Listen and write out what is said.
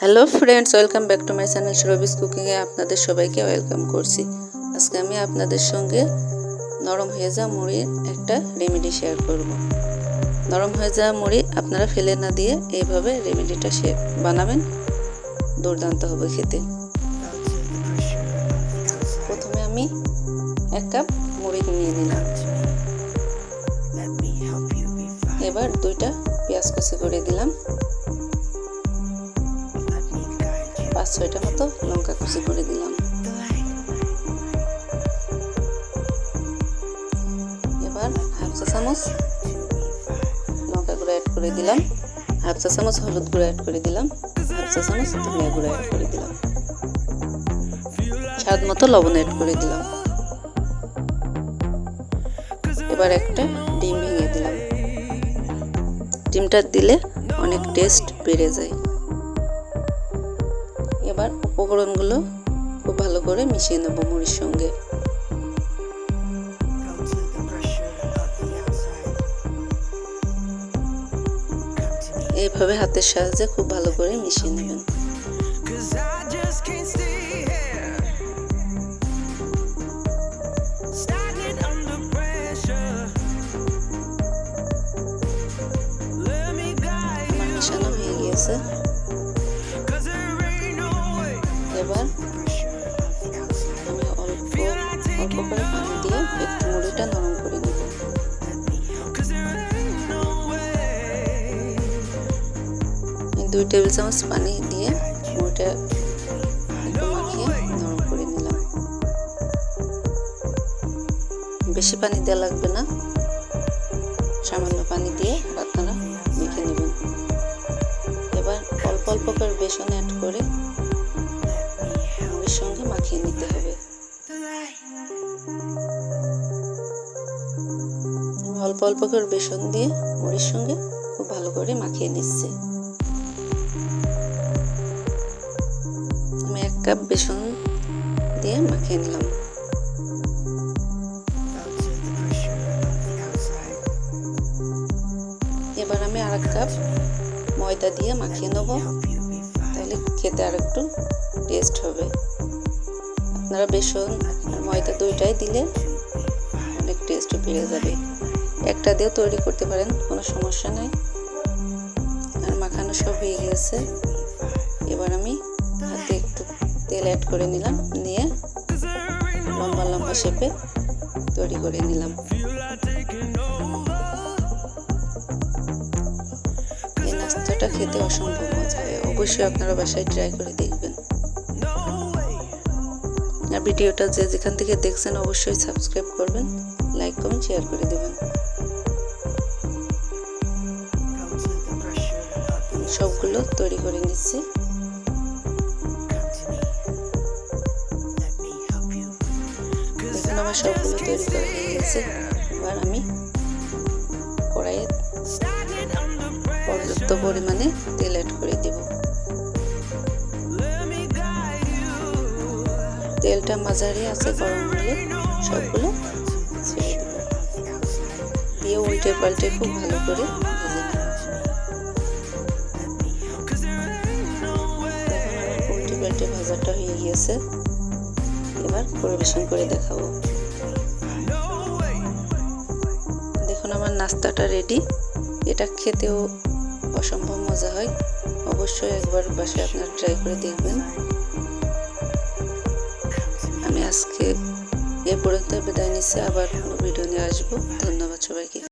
Hello friends, welcome back to my channel সুরবিস কুকিংয়ে আপনাদের সবাইকে ওয়েলকাম করছি। আজকে আমি আপনাদের সঙ্গে নরম হয়ে যাওয়া মুড়ির একটা রেমেডি শেয়ার করব। নরম হয়ে যাওয়া মুড়ি আপনারা ফেলে না দিয়ে এইভাবে রেমেডিটা শেয়ার বানাবেন। দুর্দান্ত হবে খেতে। প্রথমে আমি এক কাপ মুড়ি নিয়ে নিলাম। এবার দুইটা পেঁয়াজ কুচি করে দিলাম। পাঁচ ছয়টা মতো লঙ্কা কুচি করে দিলাম। এবার হাফ চা চামচ লঙ্কা গুঁড়ো অ্যাড করে দিলাম। হাফ চা চামচ হলুদ গুঁড়ো অ্যাড করে দিলাম। হাফ চা চামচ ধনিয়া গুঁড়ো অ্যাড করে দিলাম। স্বাদ মতো লবণ অ্যাড করে দিলাম। এবার একটা ডিম ভেঙে দিলাম। ডিমটা দিলে অনেক টেস্ট বেড়ে যায়। এবার উপকরণগুলো খুব ভালো করে মিশিয়ে নেব মুড়ির সঙ্গে। এইভাবে হাতের সাহায্যে খুব ভালো করে মিশিয়ে নেবেন। দুই টেবিল চামচ পানি দিয়ে মুড়িটা একটু মাখিয়ে নরম করে নিলাম। বেশি পানি দেওয়া লাগবে না। সামান্য পানি দিয়ে আপনারা মেখে নেবেন। এবার অল্প অল্প করে বেসন অ্যাড করে মুড়ির সঙ্গে মাখিয়ে নিতে হবে। অল্প অল্প করে বেসন দিয়ে মুড়ির সঙ্গে খুব ভালো করে মাখিয়ে নিচ্ছি। কাপ বেসন দিয়ে মাখিয়ে নিলাম। এবার আমি আর এক কাপ ময়দা দিয়ে মাখিয়ে নেব। তাহলে খেতে আর একটু টেস্ট হবে। আপনারা বেসন আর ময়দা দুইটাই দিলে অনেক টেস্ট বেড়ে যাবে। একটা দিয়েও তৈরি করতে পারেন কোনো সমস্যা নাই। আর মাখানো সব হয়ে গিয়েছে। এবার আমি হাতে তেল অ্যাড করে নিলাম, নিয়ে লম্বা লম্বা শেপে তৈরি করে নিলাম। এই নাস্তাটা খেতে অসম্ভব মজা হয়, অবশ্যই আপনারা বাসায় ট্রাই করে দেখবেন। আর ভিডিওটা যে যেখান থেকে দেখছেন অবশ্যই সাবস্ক্রাইব করবেন লাইক কমেন্ট শেয়ার করে দেবেন। সবগুলো তৈরি করে নিচ্ছি। আমার সবগুলো তৈরি করা এবার আমি কড়াইয়ে পর্যাপ্ত পরিমাণে তেল অ্যাড করে দেব তেলটা মাঝারি আছে গরম হলে সবগুলো ছেড়ে দেব দিয়ে উল্টে পাল্টে খুব ভালো করে ভেজে নেব উল্টে পাল্টে ভাজাটা হয়ে গিয়েছে এবার পরিবেশন করে দেখাবো নাস্তাটা রেডি এটা খেতেও অসম্ভব মজা হয়। অবশ্যই একবার বাসে আপনার ট্রাই করে দেখবেন। আমি আজকে এ পর্যন্ত বিদায় নিচ্ছি। আবার ভিডিও নিয়ে আসব। ধন্যবাদ সবাইকে।